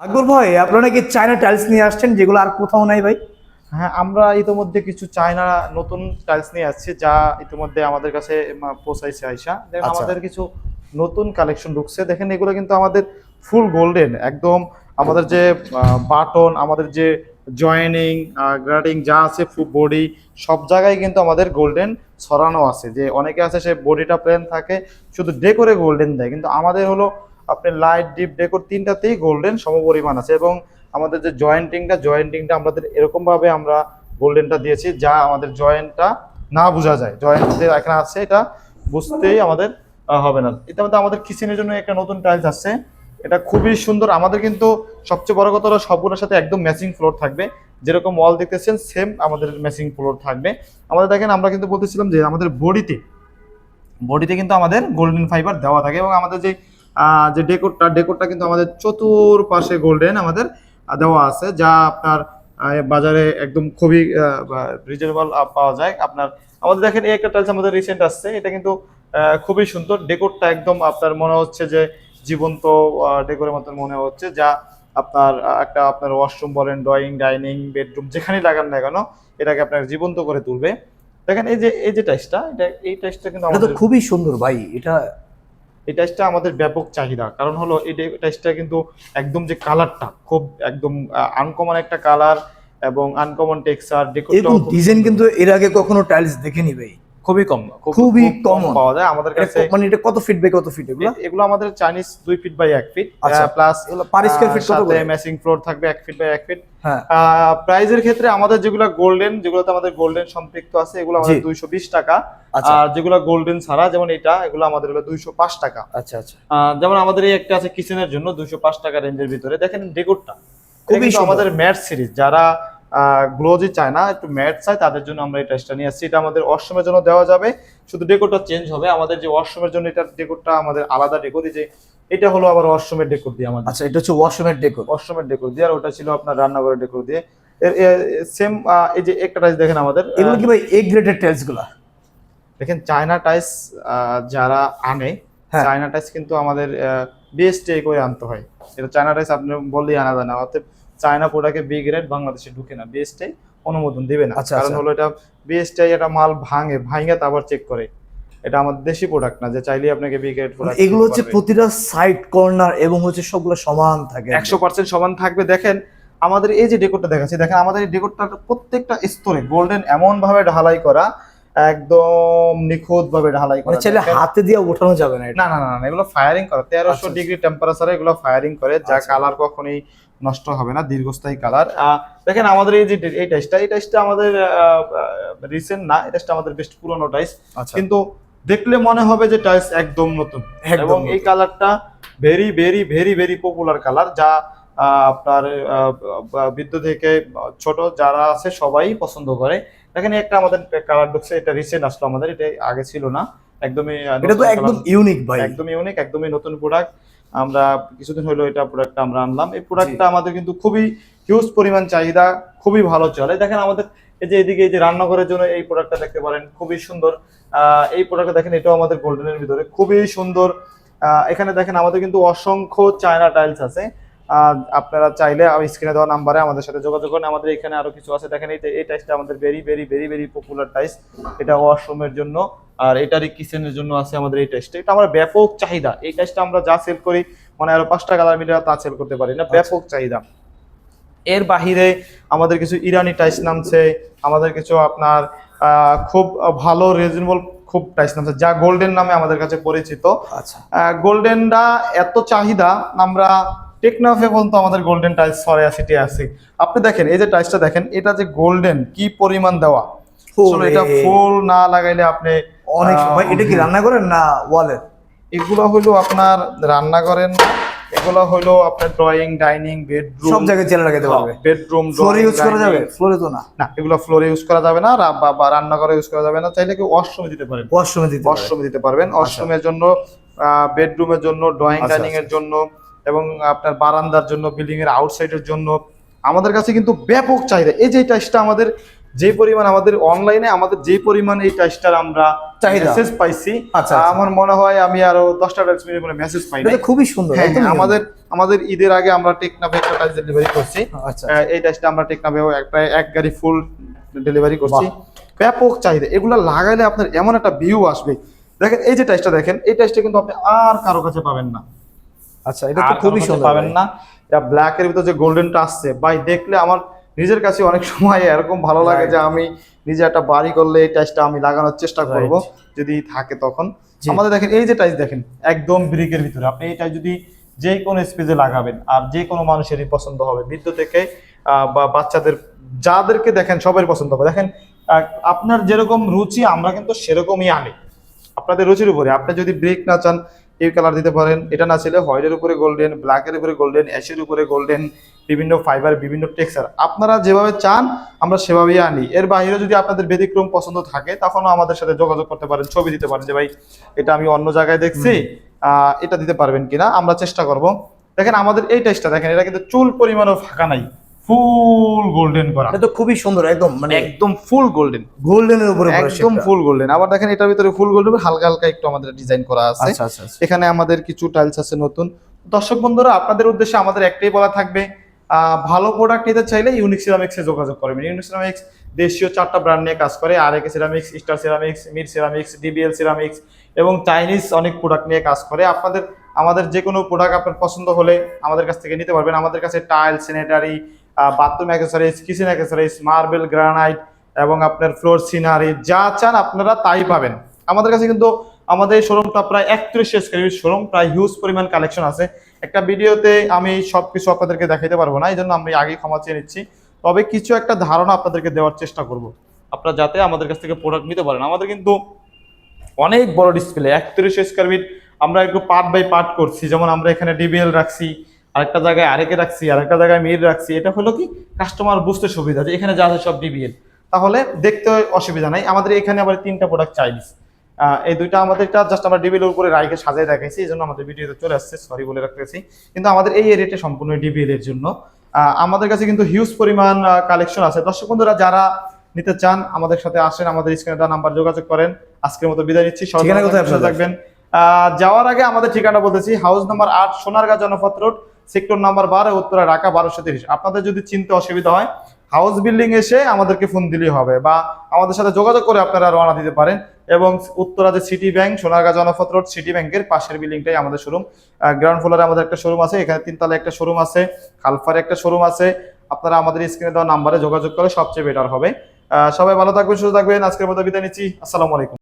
আকবর ভাই আপনারা নাকি চায়না টাইলস নিয়ে আসছেন যেগুলো আর কোথাও নাই ভাই? হ্যাঁ আমরা ইতিমধ্যে কিছু চায়না নতুন টাইলস নিয়ে আসছি যা ইতিমধ্যে আমাদের কাছে পৌঁছাইছে আইসা। দেখেন আচ্ছা। আমাদের কিছু নতুন কালেকশন ঢুকছে। দেখেন এগুলো কিন্তু আমাদের ফুল গোল্ডেন একদম আমাদের যে বাটন আমাদের যে জয়েনিং গ্রাডিং যা আছে ফুল বডি সব জায়গায় কিন্তু আমাদের গোল্ডেন ছড়ানো আছে। যে অনেকে আছে সে বডিটা প্লেন থাকে শুধু ডেকোরে গোল্ডেন দেয়। কিন্তু আমাদের হলো আপনি লাইট ডিপ ডেকোর তিনটাতেই গোল্ডেন সমপরিমাণ আছে এবং আমাদের যে জয়েন্টিংটা জয়েন্টিংটা আমাদের এরকম ভাবে আমরা গোল্ডেনটা দিয়েছি যা আমাদের জয়েন্টটা না বোঝা যায়। জয়েন্ট যে এখানে আছে এটা বুঝতেই আমাদের হবে না। এটা মধ্যে আমাদের কিচেনের জন্য একটা নতুন টাইলস আসছে। এটা খুবই সুন্দর। আমাদের কিন্তু সবচেয়ে বড় কথা সবগুলোর সাথে একদম ম্যাচিং ফ্লোর থাকবে। যেরকম ওয়াল দেখতেছেন সেম আমাদের ম্যাচিং ফ্লোর থাকবে। আমাদের দেখেন, আমরা কিন্তু বলতেছিলাম যে আমাদের বডিতে বডিতে কিন্তু আমাদের গোল্ডেন ফাইবার দেওয়া থাকে এবং আমাদের যে যে ডেকোরটা ডেকোরটা কিন্তু আমাদের চতুর্পাশে গোল্ডেন আমাদের দেওয়া আছে যা আপনার বাজারে একদম খুবই রিজনেবল পাওয়া যায়। আপনার আমাদের দেখেন এই একটা টাইলস আমাদের রিসেন্ট আসছে এটা কিন্তু খুবই সুন্দর। ডেকোরটা একদম আপনার মনে হচ্ছে যে জীবন্ত ডেকোরের মতন মনে হচ্ছে যা আপনার একটা আপনার ওয়াশরুম বলেন ড্রয়িং ডাইনিং বেডরুম যেখানেই লাগান না কেন এটাকে আপনার জীবন্ত করে তুলবে। দেখেন এই যে এই যে টাইসটা এটা এই টাইসটা কিন্তু আমাদের খুবই সুন্দর ভাই এটা এই টাইসটা আমাদের ব্যাপক চাহিদা। কারণ হলো এই টাইসটা কিন্তু একদম যে কালারটা খুব একদম আনকমন একটা কালার এবং আনকমন টেক্সচার ডিজাইন কিন্তু এর আগে কখনো টাইলস দেখেনি ভাই। খুবই কম খুবই কম পাওয়া যায় আমাদের কাছে। মানে এটা কত ফিট বাই কত ফিট এগুলো? এগুলো আমাদের চাইনিজ দুই ফিট বাই এক feet. Plus per square feet কত করে? ম্যাচিং ফ্লোর থাকবে এক ফিট বাই এক ফিট হ্যাঁ। প্রাইজের ক্ষেত্রে আমাদের যেগুলো গোল্ডেন যেগুলোতে আমাদের গোল্ডেন সম্পৃক্ত আছে এগুলো আমাদের জি। দুইশো বিশ টাকা। আচ্ছা। আর যেগুলো গোল্ডেন ছাড়া যেমন এটা এগুলো আমাদের হলো দুইশো পাঁচ টাকা। আচ্ছা আচ্ছা। যেমন আমাদের এই একটা আছে কিচেনের জন্য দুশো পাঁচ টাকা রেঞ্জের ভিতরে। দেখেন ডেকোরটা খুবই আমাদের ম্যাট সিরিজ যারা গ্লোজি চায় না একটু ম্যাট চায় তাদের জন্য আমরা এই টেস্টটা নিয়ে আসছি। এটা আমাদের ওয়াশরুমের জন্য দেওয়া যাবে। শুধু ডেকোরটা চেঞ্জ হবে। আমাদের যে ওয়াশরুমের জন্য এটা ডেকোরটা আমাদের আলাদা ডেকোর যে এটা হলো আবার ওয়াশরুমের ডেকোর দিয়ে আমাদের। আচ্ছা এটা হচ্ছে ওয়াশরুমের ডেকোর ওয়াশরুমের ডেকোর দিয়ে আর ওটা ছিল আপনার রান্নাঘরের ডেকোর দিয়ে। এর সেম এই যে একটা টাইস দেখেন আমাদের এগুলো কি ভাই এ গ্রেডের টাইলসগুলা? দেখেন চায়না টাইস যারা আনে হ্যাঁ। চায়না টাইস কিন্তু আমাদের বিএসটিআই করে আনতে হয়। এটা চায়না টাইস আপনি বললেই আনা যায় না। অর্থাৎ চায়না প্রোডাক্টে বি গ্রেড বাংলাদেশে ঢুকে না বিএসটিআই অনুমোদন দিবে না। আচ্ছা, কারণ আচ্ছা। হলো এটা বিএসটিআই এটা মাল ভাঙে ভাঙে তারপর চেক করে। এটা আমাদের দেশি প্রোডাক্ট না যে চাইলেই আপনাকে বি গ্রেড মানে এগুলো হচ্ছে প্রতিটা সাইড কর্নার এবং হচ্ছে সবগুলো সমান থাকে। একশো পার্সেন্ট সমান থাকবে। দেখেন আমাদের এই যে ডেকোরটা দেখাচ্ছি দেখেন আমাদের এই ডেকোরটা প্রত্যেকটা স্তরে গোল্ডেন এমন ভাবে ঢালাই করা একদম নিখুঁত ভাবে ঢালাই মানে করা চাইলে হাতে দিয়ে ওঠানো যাবে না না না না না এগুলো ফায়ারিং করে। তেরোশো আচ্ছা, ডিগ্রি টেম্পারেচারে এগুলো ফায়ারিং করে যা আচ্ছা। কালার কখনোই নষ্ট হবে না দীর্ঘস্থায়ী কালার দেখেন আমাদের এই যে এই টাইসটা এই টাইসটা আমাদের রিসেন্ট না এই টাইসটা আমাদের বেশ পুরনো টাইস আচ্ছা। কিন্তু দেখলে মনে হবে যে টাইস একদম নতুন। এবং এই কালারটা very very very very popular colour যা আপনার আহ, থেকে ছোট যারা আছে সবাই পছন্দ করে। দেখেন একটা আমাদের কালার ঢুকছে এটা রিসেন্ট আসলো আমাদের এটা আগে ছিল না। একদমই এটা তো একদম ইউনিক ভাই। একদমই ইউনিক একদমই নতুন প্রোডাক্ট আমরা কিছুদিন হলো এটা প্রোডাক্টটা আমরা আনলাম। এই প্রোডাক্টটা আমাদের কিন্তু খুবই হিউজ পরিমাণ চাহিদা খুবই ভালো চলে। দেখেন আমাদের এই যে এদিকে এই যে রান্নাঘরের জন্য এই প্রোডাক্টটা দেখতে পারেন খুবই সুন্দর। আহ, এই প্রোডাক্টটা দেখেন এটাও আমাদের গোল্ডেনের ভিতরে। খুবই সুন্দর। আহ, এখানে দেখেন আমাদের কিন্তু অসংখ্য চায়না টাইলস আছে। আপনারা চাইলে স্ক্রিনে দেওয়া নাম্বারে আমাদের সাথে যোগাযোগ করেন। আমাদের এখানে আরও কিছু আছে। দেখেন এই টাইসটা আমাদের very very very very popular tiles এটা ওয়াশরুমের জন্য। আর এটারই কিচেনের জন্য আছে আমাদের এই টেস্টটা এটা আমরা ব্যাপক চাহিদা। এই টেস্টটা আমরা যা সেল করি মানে আরও পাঁচটা কালার মিলে তা সেল করতে পারি না। ব্যাপক চাহিদা। এর বাহিরে আমাদের কিছু ইরানি টাইস নামছে। আমাদের কিছু আপনার খুব ভালো রিজনেবল খুব টাইস নামছে। যা গোল্ডেন নামে আমাদের কাছে পরিচিত। আচ্ছা। গোল্ডেনটা এত চাহিদা আমরা টেকনাফে পর্যন্ত আমাদের গোল্ডেন টাইলস সরে সিটি আছে। আপনি দেখেন এই যে টাইলসটা দেখেন এটা যে গোল্ডেন কি পরিমাণ দেওয়া? এটা ফুল না লাগাইলে আপনি অনেক সময় এটা কি রান্না করেন না ওয়ালের? এগুলো হলো আপনার রান্না করেন এগুলো হলো আপনার ড্রয়িং ডাইনিং বেডরুম সব জায়গায় চেলে লাগাতে পারবে। বেডরুম ফ্লোরে ইউজ করা যাবে? ফ্লোরে তো না। না এগুলো ফ্লোরে ইউজ করা যাবে না বা- রান্নাঘরে ইউজ করা যাবে না চাইলে কি ওয়াশরুমে দিতে পারেন। ওয়াশরুমে দিতে ওয়াশরুমে দিতে পারবেন। ওয়াশরুমের জন্য বেডরুমের জন্য ড্রয়িং আচ্ছা, ডাইনিং এর জন্য এবং আপনার বারান্দার জন্য বিল্ডিং এর আউটসাইডের জন্য। আমাদের কাছে কিন্তু ব্যাপক চাহিদা। এই যে টাইসটা আমাদের যে পরিমাণ আমাদের অনলাইনে আমাদের যে পরিমাণ এই টাইসটার আমরা। মেসেজ পাইছি আচ্ছা, আচ্ছা। আমার মনে হয় আমি আরও দশটা টাইলস মিনিট কোনো মেসেজ পাই এটা খুবই সুন্দর হ্যাঁ, আমাদের আমাদের ঈদের আগে আমরা টেকনাফে একটা টাইলস ডেলিভারি করছি। আচ্ছা। এই টাইসটা আমরা টেকনাফেও একটা এক গাড়ি ফুল ডেলিভারি করছি। ব্যাপক চাহিদা। এগুলো লাগাইলে আপনার এমন একটা ভিউ আসবে। দেখেন এই যে টাইসটা দেখেন এই টাইসটা কিন্তু আপনি আর কারও কাছে পাবেন না। আচ্ছা এটা তো খুবই সুন্দর পাবেন না। এটা ব্ল্যাক এর ভিতর যে গোল্ডেনটা আসছে ভাই দেখলে আমার নিজের কাছে অনেক সময় এরকম ভালো লাগে যে আমি নিজে একটা বাড়ি করলে এই টাইসটা আমি লাগানোর চেষ্টা করব যদি থাকে তখন। আমাদের দেখেন এই যে টাইস দেখেন একদম ব্রিকের ভিতরে। আপনি টাইস যদি যে কোনো স্পেসে লাগাবেন আর যে কোনো মানুষেরই পছন্দ হবে বৃদ্ধ থেকে আহ, বা বাচ্চাদের যাদেরকে দেখেন সবাই পছন্দ হবে। দেখেন আপনার যেরকম রুচি আমরা কিন্তু সেরকমই আনি। আপনাদের রুচির উপরে। আপনি যদি ব্রেক না চান এই কালার দিতে পারেন। এটা না ছিল হোয়াইটের উপরে গোল্ডেন ব্ল্যাকের উপরে গোল্ডেন অ্যাশের উপরে গোল্ডেন বিভিন্ন ফাইবার বিভিন্ন টেক্সচার আপনারা যেভাবে চান আমরা সেভাবেই আনি। এর বাইরে যদি আপনাদের ব্যতিক্রম পছন্দ থাকে তখনও আমাদের সাথে যোগাযোগ করতে পারেন ছবি দিতে পারেন যে ভাই এটা আমি অন্য জায়গায় দেখছি এটা দিতে পারবেন কিনা? আমরা চেষ্টা করব। দেখেন আমাদের এই টেস্টটা দেখেন এটা কিন্তু চুল পরিমাণও ফাঁকা নাই। ফুল গোল্ডেন করা। এটা তো খুবই সুন্দর একদম মানে একদম ফুল গোল্ডেন। গোল্ডেনের উপরে একদম ফুল গোল্ডেন। আবার দেখেন এটার ভিতরে ফুল গোল্ডেন হালকা হালকা একটু আমাদের ডিজাইন করা আছে। আচ্ছা আচ্ছা আচ্ছা। এখানে আমাদের কিছু টাইলস আছে নতুন। দর্শক বন্ধুরা আপনাদের উদ্দেশ্যে আমাদের একটাই বলা থাকবে ভালো প্রোডাক্ট নিতে চাইলে ইউনিক সিরামিক্সে যোগাযোগ করবেন। ইউনিক সিরামিক্স দেশীয় চারটা ব্র্যান্ড নিয়ে কাজ করে আর একে ceramics star ceramics Mir ceramics DBL ceramics এবং চাইনিজ অনেক প্রোডাক্ট নিয়ে কাজ করে। আপনাদের আমাদের যে কোনো প্রোডাক্ট আপনার পছন্দ হলে আমাদের কাছ থেকে নিতে পারবেন। আমাদের কাছে tile sanitary bathroom accessories kitchen accessories marble granite এবং আপনার ফ্লোর সিনারি যা চান আপনারা তাই পাবেন। আমাদের কাছে কিন্তু আমাদের শোরুমটা প্রায় একত্রিশ স্কোয়ার শোরুম প্রায় হিউজ পরিমাণ কালেকশন আছে। একটা ভিডিওতে আমি সব কিছু আপনাদেরকে দেখাইতে পারব না এই জন্য আমি আগে ক্ষমা চেয়ে নিচ্ছি। তবে কিছু একটা ধারণা আপনাদেরকে দেওয়ার চেষ্টা করব। আপনারা যাতে আমাদের কাছ থেকে প্রোডাক্ট নিতে পারেন। আমাদের কিন্তু অনেক বড় ডিসপ্লে একত্রিশ স্কোয়ার ফিট আমরা একটু পার্ট বাই পার্ট করছি। যেমন আমরা এখানে ডিবিএল রাখছি আরেকটা জায়গায় আরেকে রাখছি আরেকটা জায়গায় মির রাখছি এটা হলো কি? কাস্টমার বুঝতে সুবিধা যে এখানে যা আছে সব ডিবিএল তাহলে দেখতে অসুবিধা নাই আমাদের এখানে আবার তিনটা প্রোডাক্ট চাইনিজ। এই দুইটা আমাদেরটা জাস্ট আমরা ডিবিএল উপরে রাইকে সাজিয়ে দেখাইছি এই জন্য আমাদের ভিডিওতে চলে আসছে সরি বলে রাখতেছি। কিন্তু আমাদের এই এরিয়াটা সম্পূর্ণ ডিবিএল এর জন্য। আমাদের কাছে কিন্তু হিউজ পরিমাণ কালেকশন আছে। দর্শক বন্ধুরা যারা নিতে চান আমাদের সাথে আসেন আমাদের স্ক্রিনে দেওয়া নাম্বার যোগাযোগ করেন। আজকের মতো বিদায় নিচ্ছি সবাই থাকবেন, যাওয়ার আগে আমাদের ঠিকানা বলতেছি হাউস নাম্বার আট Sonargaon Janapath road sector number বারো, উত্তরা, ঢাকা, বারোশো তিরিশ। আপনাদের যদি চিনতে অসুবিধা হয়, হাউস বিল্ডিং এসে আমাদেরকে ফোন দিলেই হবে বা আমাদের সাথে যোগাযোগ করে আপনারা রওনা দিতে পারেন। এবং উত্তরা যে city bank Sonargaon Janapath road city ব্যাংকের পাশের বিল্ডিংটাই আমাদের শোরুম গ্রাউন্ড ফ্লোরে আমাদের একটা শোরুম আছে, এখানে তিনতলা একটা শোরুম আছে, খালফারে একটা শোরুম আছে। আপনারা আমাদের স্ক্রিনে দেওয়া নাম্বারে যোগাযোগ করে সবচেয়ে বেটার হবে। সবাই ভালো থাকবেন, সুস্থ থাকবেন। আজকের মতো বিদায় নিচ্ছি। আসসালামু আলাইকুম।